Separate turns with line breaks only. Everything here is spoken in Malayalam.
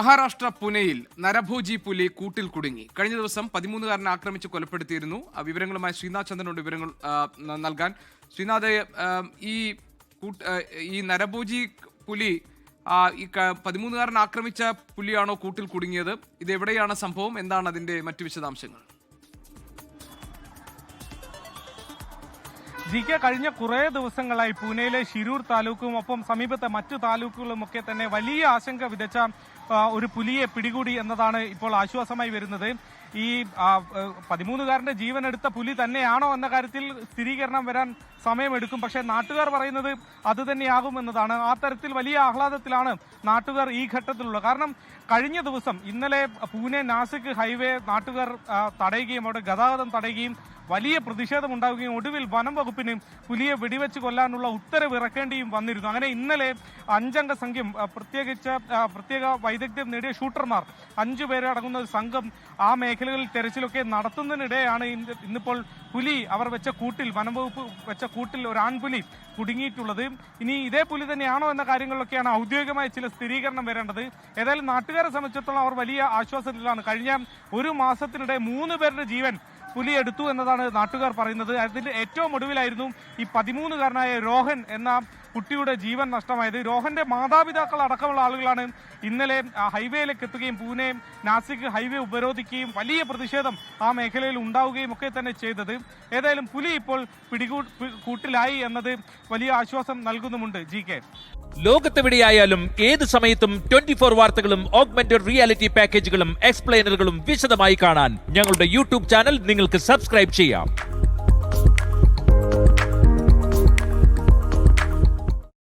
മഹാരാഷ്ട്ര പുനെയിൽ നരഭോജി പുലി കൂട്ടിൽ കുടുങ്ങി. കഴിഞ്ഞ ദിവസം പതിമൂന്നുകാരനെ ആക്രമിച്ച് കൊലപ്പെടുത്തിയിരുന്നു. വിവരങ്ങളുമായി ശ്രീനാഥ് ചന്ദ്രനോട് വിവരങ്ങൾ നൽകാൻ. ശ്രീനാഥ് ഈ ഈ നരഭോജി പുലി ഈ പതിമൂന്നുകാരൻ ആക്രമിച്ച പുലിയാണോ കൂട്ടിൽ കുടുങ്ങിയത്? ഇത് എവിടെയാണ് സംഭവം? എന്താണ് അതിന്റെ മറ്റു വിശദാംശങ്ങൾ?
ജി കഴിഞ്ഞ കുറേ ദിവസങ്ങളായി പൂനെയിലെ ശിരൂർ താലൂക്കും ഒപ്പം സമീപത്തെ മറ്റു താലൂക്കുകളും ഒക്കെ തന്നെ വലിയ ആശങ്ക വിതച്ച ഒരു പുലിയെ പിടികൂടി എന്നതാണ് ഇപ്പോൾ ആശ്വാസമായി വരുന്നത്. ഈ പതിമൂന്നുകാരന്റെ ജീവൻ എടുത്ത പുലി തന്നെയാണോ എന്ന കാര്യത്തിൽ സ്ഥിരീകരണം വരാൻ സമയമെടുക്കും. പക്ഷേ നാട്ടുകാർ പറയുന്നത് അത് തന്നെയാകും എന്നതാണ്. ആ തരത്തിൽ വലിയ ആഹ്ലാദത്തിലാണ് നാട്ടുകാർ ഈ ഘട്ടത്തിലുള്ളത്. കാരണം കഴിഞ്ഞ ദിവസം ഇന്നലെ പൂനെ നാസിക് ഹൈവേ നാട്ടുകാർ തടയുകയും അവിടെ ഗതാഗതം തടയുകയും വലിയ പ്രതിഷേധമുണ്ടാവുകയും ഒടുവിൽ വനം വകുപ്പിന് പുലിയെ വെടിവെച്ച് കൊല്ലാനുള്ള ഉത്തരവ് ഇറക്കേണ്ടിയും വന്നിരുന്നു. അങ്ങനെ ഇന്നലെ അഞ്ചംഗ സംഘം പ്രത്യേകിച്ച് പ്രത്യേക വൈദഗ്ധ്യം നേടിയ ഷൂട്ടർമാർ അഞ്ചു പേരെ അടങ്ങുന്ന ഒരു സംഘം ആ മേഖലകളിൽ തെരച്ചിലൊക്കെ നടത്തുന്നതിനിടെയാണ് ഇന്ന് ഇന്നിപ്പോൾ പുലി അവർ വെച്ച കൂട്ടിൽ വനം വകുപ്പ് വെച്ച കൂട്ടിൽ ഒരു ആൺപുലി കുടുങ്ങിയിട്ടുള്ളത്. ഇനി ഇതേ പുലി തന്നെയാണോ എന്ന കാര്യങ്ങളിലൊക്കെയാണ് ഔദ്യോഗികമായ ചില സ്ഥിരീകരണം വരേണ്ടത്. ഏതായാലും നാട്ടുകാരെ സംബന്ധിച്ചിടത്തോളം അവർ വലിയ ആശ്വാസത്തിലാണ്. കഴിഞ്ഞ ഒരു മാസത്തിനിടെ മൂന്ന് പേരുടെ ജീവൻ പുലി എടുത്തു എന്നതാണ് നാട്ടുകാർ പറയുന്നത്. അതിന്റെ ഏറ്റവും ഒടുവിലായിരുന്നു ഈ പതിമൂന്നുകാരനായ രോഹൻ എന്ന കുട്ടിയുടെ ജീവൻ നഷ്ടമായത്. രോഹന്റെ മാതാപിതാക്കൾ അടക്കമുള്ള ആളുകളാണ് ഇന്നലെ ഹൈവേയിലേക്ക് എത്തുകയും പൂനെ നാസിക് ഹൈവേ ഉപരോധിക്കുകയും വലിയ പ്രതിഷേധം ആ മേഖലയിൽ ഉണ്ടാവുകയും ഒക്കെ തന്നെ ചെയ്തത്. ഏതായാലും പുലി ഇപ്പോൾ പിടികൂ കൂട്ടിലായി എന്നത് വലിയ ആശ്വാസം നൽകുന്നുമുണ്ട്. G K.
ലോകത്തെവിടെയായാലും ഏത് സമയത്തും ട്വന്റി ഫോർ വാർത്തകളും ഓഗ്മെന്റഡ് റിയാലിറ്റി പാക്കേജുകളും എക്സ്പ്ലെയിനറുകളും വിശദമായി കാണാൻ ഞങ്ങളുടെ യൂട്യൂബ് ചാനൽ നിങ്ങൾക്ക് സബ്സ്ക്രൈബ് ചെയ്യാം.